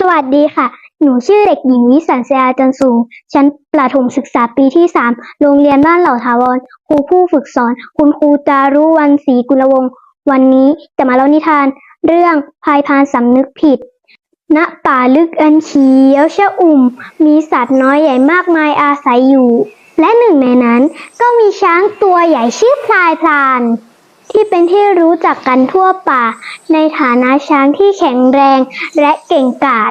สวัสดีค่ะ หนูชื่อเด็กหญิงวิสันเซียจันสูง ชั้นประถมศึกษาปีที่ 3 โรงเรียนบ้านเหล่าทาวร ครูผู้ฝึกสอน คุณครูจารุวรรณศรีกุลวงศ์ วันนี้จะมาเล่านิทาน เรื่องพายพานสำนึกผิด ณ ป่าลึกอันเขียวชะอุ่ม มีสัตว์น้อยใหญ่มากมายอาศัยอยู่ และหนึ่งในนั้นก็มีช้างตัวใหญ่ชื่อพลายพลาน ที่เป็นที่รู้จักกันทั่วป่า ในฐานะช้างที่แข็งแรงและเก่งกาจ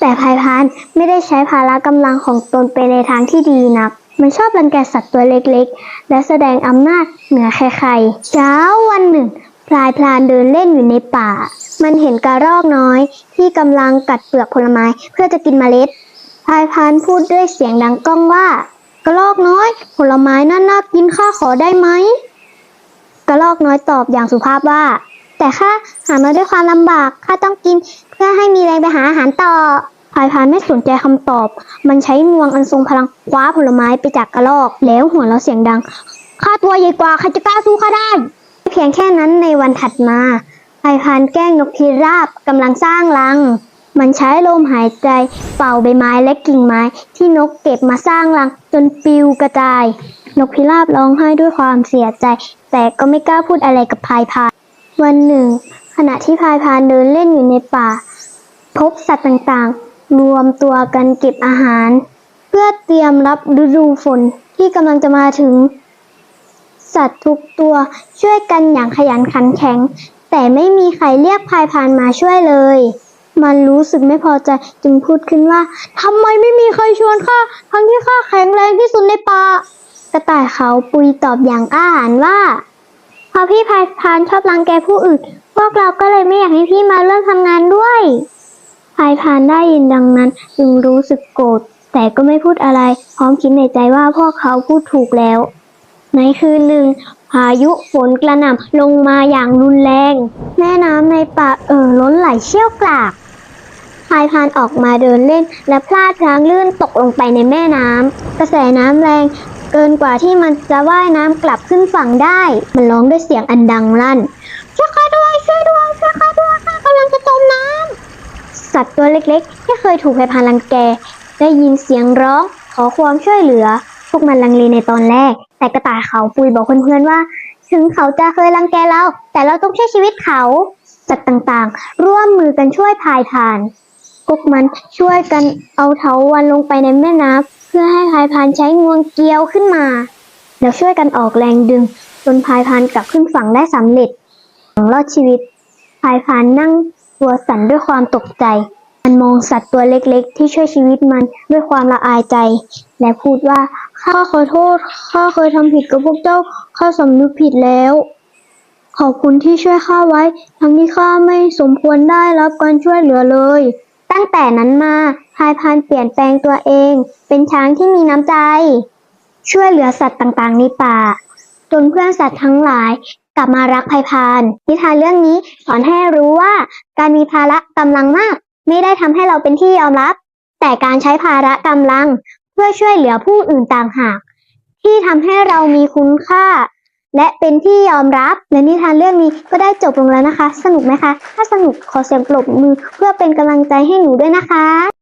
แต่พายพานไม่ได้ใช้พละกำลังของตนไปในทางที่ดีนัก มันชอบรังแกสัตว์ตัวเล็กๆ และแสดงอำนาจเหนือใครๆ เช้าวันหนึ่งพลายพลานเดินเล่นอยู่ในป่า มันเห็นกระรอกน้อย ที่กำลังกัดเปลือกผลไม้เพื่อจะกินเมล็ดพลายพานพูดด้วยเสียงดังก้องว่า กระรอกน้อย ผลไม้นั่นน่ากินข้าขอได้ไหม กระรอกน้อยตอบอย่างสุภาพว่า แต่ข้าหามาด้วยความลำบากข้าต้องกิน เพื่อให้มีแรงไปหาอาหารต่อพายพานไม่สนใจคำตอบ มันใช้งวงอันทรงพลังคว้าผลไม้ไปจากกระรอก แล้วหัวเราะเสียงดังข้าตัวใหญ่กว่าใครจะกล้าสู้ข้าได้ เพียงแค่นั้นในวันถัดมาพายพานแกล้งนกพิราบกำลังสร้างรัง มันใช้ลมหายใจเป่าใบไม้และกิ่งไม้ที่นกเก็บมาสร้างรังจนปลิวกระจาย นกพิราบร้องไห้ด้วยความเสียใจ แต่ก็ไม่กล้าพูดอะไรกับพายพาน วันหนึ่ง ขณะที่พายพานเดินเล่นอยู่ในป่า พบสัตว์ต่างๆ รวมตัวกันเก็บอาหาร เพื่อเตรียมรับฤดูฝนที่กำลังจะมาถึง สัตว์ทุกตัวช่วยกันอย่างขยันขันแข็ง แต่ไม่มีใครเรียกพายพานมาช่วยเลยมันรู้สึกไม่พอใจจึงพูดขึ้นว่าทำไมไม่มีใครชวนข้าทั้งที่ข้าแข็งแรงที่สุดในป่า กระต่ายเขาปุยตอบอย่างกล้าหาญว่าพอพี่พายพานชอบรังแกผู้อื่น พวกเราก็เลยไม่อยากให้พี่มาร่มทำงานด้วยพายพานได้ยินดังนั้นจึงรู้สึกโกรธแต่ก็ไม่พูดอะไร พร้อมคิดในใจว่าพวกเขาพูดถูกแล้ว ในคืนหนึ่ง พายุฝนกระหน่ำลงมาอย่างรุนแรง แม่น้ำในป่าเอ่อล้นไหลเชี่ยวกรากพายพานออกมาเดินเล่น และพลาดพลั้งลื่นตกลงไปในแม่น้ำกระแสน้ำแรง เกินกว่าที่มันจะว่ายน้ำกลับขึ้นฝั่งได้ มันร้องด้วยเสียงอันดังลั่น ช่วยข้าด้วยช่วยด้วยช่วยข้าด้วยข้ากำลังจะจมน้ำสัตว์ตัวเล็กๆ ที่เคยถูกพายพานรังแก ได้ยินเสียงร้องขอความช่วยเหลือ พวกมันลังเลในตอนแรก แต่กระต่ายเขาปุยบอกเพื่อนๆว่า ถึงเขาจะเคยรังแกเรา แต่เราต้องช่วยชีวิตเขา สัตว์ต่างๆ ร่วมมือกันช่วยพายพาน พวกมันช่วยกันเอาเถาวันลงไปในแม่น้ำเพื่อให้พายพานใช้งวงเกลียวขึ้นมา แล้วช่วยกันออกแรงดึง จนพายพานกลับขึ้นฝั่งได้สำเร็จหลังรอดชีวิต พายพานนั่งตัวสั่นด้วยความตกใจ มันมองสัตว์ตัวเล็กๆ ที่ช่วยชีวิตมันด้วยความละอายใจ และพูดว่าข้าขอโทษข้าเคยทำผิดกับพวกเจ้าข้าสำนึกผิดแล้วขอบคุณที่ช่วยข้าไว้ ทั้งที่ข้าไม่สมควรได้รับการช่วยเหลือเลย ตั้งแต่นั้นมาพายพานเปลี่ยนแปลงตัวเอง เป็นช้างที่มีน้ำใจ ช่วยเหลือสัตว์ต่างๆในป่า จนเพื่อนสัตว์ทั้งหลายกลับมารักพายพาน นิทานเรื่องนี้สอนให้รู้ว่าการมีภาระกำลังมาก ไม่ได้ทำให้เราเป็นที่ยอมรับ แต่การใช้ภาระกำลัง เพื่อช่วยเหลือผู้อื่นต่างหาก ที่ทำให้เรามีคุณค่า และเป็นที่ยอมรับและนิทานเรื่องนี้ก็ได้จบลงแล้วนะคะ สนุกไหมคะ ถ้าสนุกขอเสียงปรบมือเพื่อเป็นกำลังใจให้หนูด้วยนะคะ